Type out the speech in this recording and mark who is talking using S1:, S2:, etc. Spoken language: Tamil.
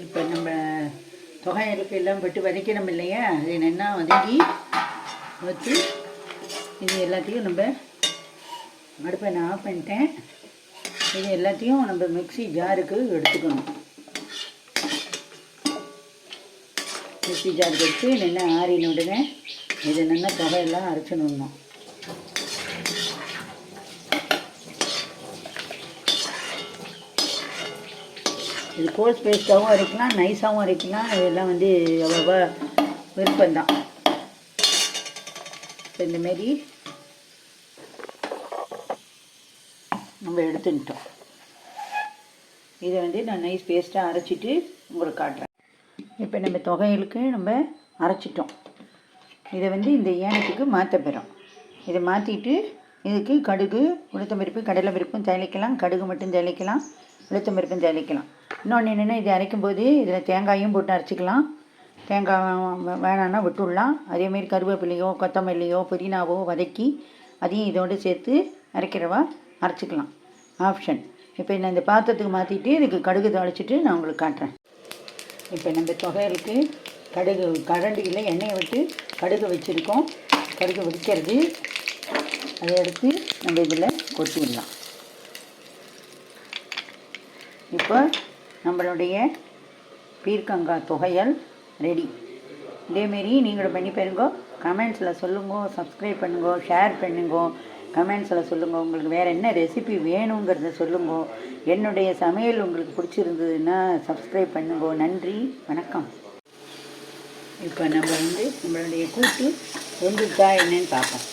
S1: இப்போ நம்ம தொகையலுக்கு எல்லாம் போட்டு வதக்கணும் இல்லையா? அது என்னென்னா வதக்கி வச்சு இது எல்லாத்தையும் நம்ம அடுப்பை நான் ஆஃப் பண்ணிட்டேன். இது எல்லாத்தையும் நம்ம மிக்ஸி ஜாருக்கு எடுத்துக்கணும். மிக்ஸி ஜாருக்கு எடுத்து நல்லா ஆறின உடனே இது நல்லா தொகையெல்லாம் அரைச்சிடணும் இது கோல்ஸ் பேஸ்ட்டாகவும் அரைக்கலாம் நைஸாகவும் அரைக்கலாம் இதெல்லாம் வந்து அவ்வளோவா விருப்பம்தான் இப்போ இந்தமாரி நம்ம எடுத்துட்டோம் இதை வந்து நான் நைஸ் பேஸ்ட்டாக அரைச்சிட்டு உங்களுக்கு காட்டுறேன். இப்போ நம்ம தொகைகளுக்கு நம்ம அரைச்சிட்டோம். இதை வந்து இந்த ஏனத்துக்கு மாற்ற பெறும். இதை மாற்றிட்டு இதுக்கு கடுகு உளுத்தம் பருப்பு கடலை பருப்பும் தயலிக்கலாம் கடுகு மட்டும் தயலிக்கலாம் உளுத்தம் பருப்பும் அரைக்கலாம். இன்னொன்று என்னென்னா இதை அரைக்கும்போது இதில் தேங்காயும் போட்டு அரைச்சிக்கலாம். தேங்காய் வேணான்னா விட்டுடலாம். அதேமாரி கருவேப்பிலையோ கொத்தமல்லியோ புதினாவோ வதக்கி அதையும் இதோடு சேர்த்து அரைக்கிறவா அரைச்சிக்கலாம். ஆப்ஷன். இப்போ நான் இந்த பாத்திரத்துக்கு மாற்றிட்டு இதுக்கு கடுகு தொலைச்சிட்டு நான் உங்களுக்கு காட்டுறேன். இப்போ நம்ம தொகையலுக்கு கடுகு கரண்டியில் எண்ணெயை விட்டு கடுகு வச்சுருக்கோம். கடுகு வடிக்கிறது. அதை எடுத்து நம்ம இதில் கொட்டிடலாம். இப்போ நம்மளுடைய பீர்க்கங்காய் துவையல் ரெடி. இதேமாரி நீங்களும் பண்ணி பாருங்கோ கமெண்ட்ஸில் சொல்லுங்க சப்ஸ்கிரைப் பண்ணுங்க ஷேர் பண்ணுங்க கமெண்ட்ஸில் சொல்லுங்கள் உங்களுக்கு வேறு என்ன ரெசிபி வேணுங்கிறத சொல்லுங்க. என்னுடைய சமையல் உங்களுக்கு பிடிச்சிருந்ததுன்னா சப்ஸ்கிரைப் பண்ணுங்க. நன்றி வணக்கம். இப்போ நம்ம வந்து நம்மளுடைய கூட்டு வெந்துட்டா என்னன்னு பார்ப்போம்.